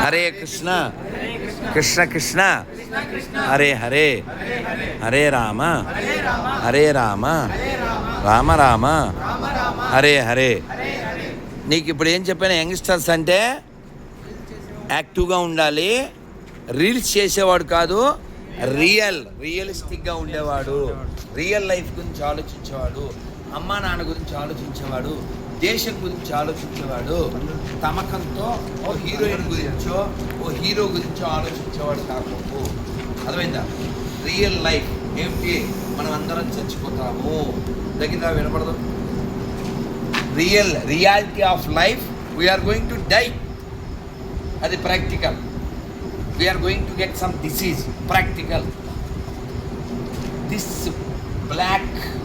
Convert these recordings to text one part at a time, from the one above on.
హరే కృష్ణ. కృష్ణ కృష్ణ. హరే హరే. హరే రామ. హరే రామ. రామ రామ. హరే హరే. నీకు ఇప్పుడు ఏం చెప్పాను యంగ్స్టర్స్ అంటే యాక్టివ్గా ఉండాలి. రీల్స్ చేసేవాడు కాదు రియల్ రియలిస్టిక్గా ఉండేవాడు. రియల్ లైఫ్ గురించి ఆలోచించేవాడు. అమ్మా నాన్న గురించి ఆలోచించేవాడు దేశం గురించి ఆలోచించేవాడు తమకంతో ఓ హీరోయిన్ గురించో ఓ హీరో గురించో ఆలోచించేవాడు కాకపోతే అర్థమైందా? రియల్ లైఫ్ ఏమిటి? మనం అందరం చచ్చిపోతాము. దగ్గర వినపడదు? Real reality of life we are going to die అది practical. We are going to get some disease practical. This black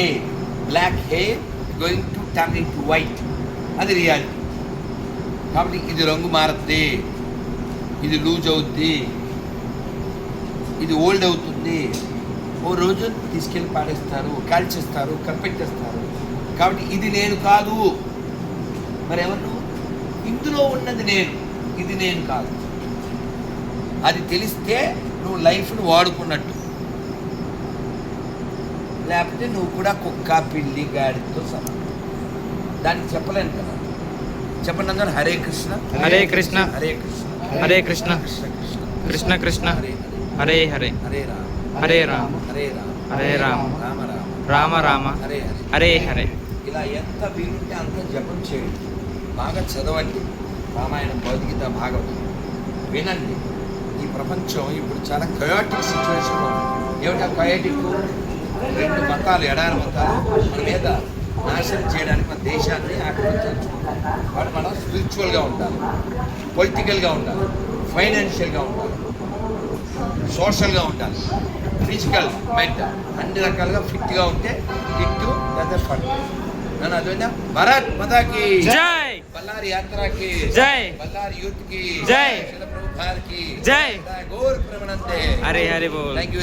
a black hair going to turn into white అది రియాలిటీ కాబట్టి ఇది రంగు మారుతుంది ఇది లూజ్ అవుద్ది. ఇది ఓల్డ్ అవుతుంది. ఓ రోజు తీసుకెళ్ళి పాడేస్తారు కాల్చేస్తారు కప్పెట్టేస్తారు. కాబట్టి ఇది నేను కాదు. మరి ఎవరు ఇందులో ఉన్నది నేను. ఇది నేను కాదు. అది తెలిస్తే నువ్వు లైఫ్ను వాడుకున్నట్టు. లేకపోతే నువ్వు కూడా కుక్క పిల్లి గాడితో సమానం. దానికి చెప్పలేను కదా. చెప్పండి అందరూ హరే కృష్ణ. హరే కృష్ణ. హరే కృష్ణ. హరే కృష్ణ. కృష్ణ కృష్ణ. హరే హరే. హరే హరే రామ. హరే రామ. హరే రామ. హరే రామ. రామ రామ. రామ రామ. హరే హరే. హరే ఇలా ఎంత వీలుంటే అంత జపం చేయండి. బాగా చదవండి. రామాయణం భగవద్గీత భాగవతం వినండి. ఈ ప్రపంచం ఇప్పుడు చాలా కయోటిక్ సిచ్యువేషన్ ఏమిటా కయోటిక్ రెండు మతాలు ఎడారి మతాలు మన మీద నాశనం చేయడానికి మన దేశాన్ని ఆక్రమించుకుంటాం వాడు మనం స్పిరిచువల్గా ఉండాలి పొలిటికల్గా ఉండాలి ఫైనాన్షియల్గా ఉండాలి సోషల్గా ఉండాలి ఫిజికల్ మెంటల్ అన్ని రకాలుగా ఫిట్గా ఉంటే ఫిట్ లేదా ఫట్ నన్ను అర్థమైందా భరత్ మతాకి జై బల్లారి యాత్రకి జై. బల్లారి యూత్కి జై. శిల ప్రభుపాద్కి జై. గౌర్ ప్రవణంతే హరే హరే బోల్ థ్యాంక్ యూ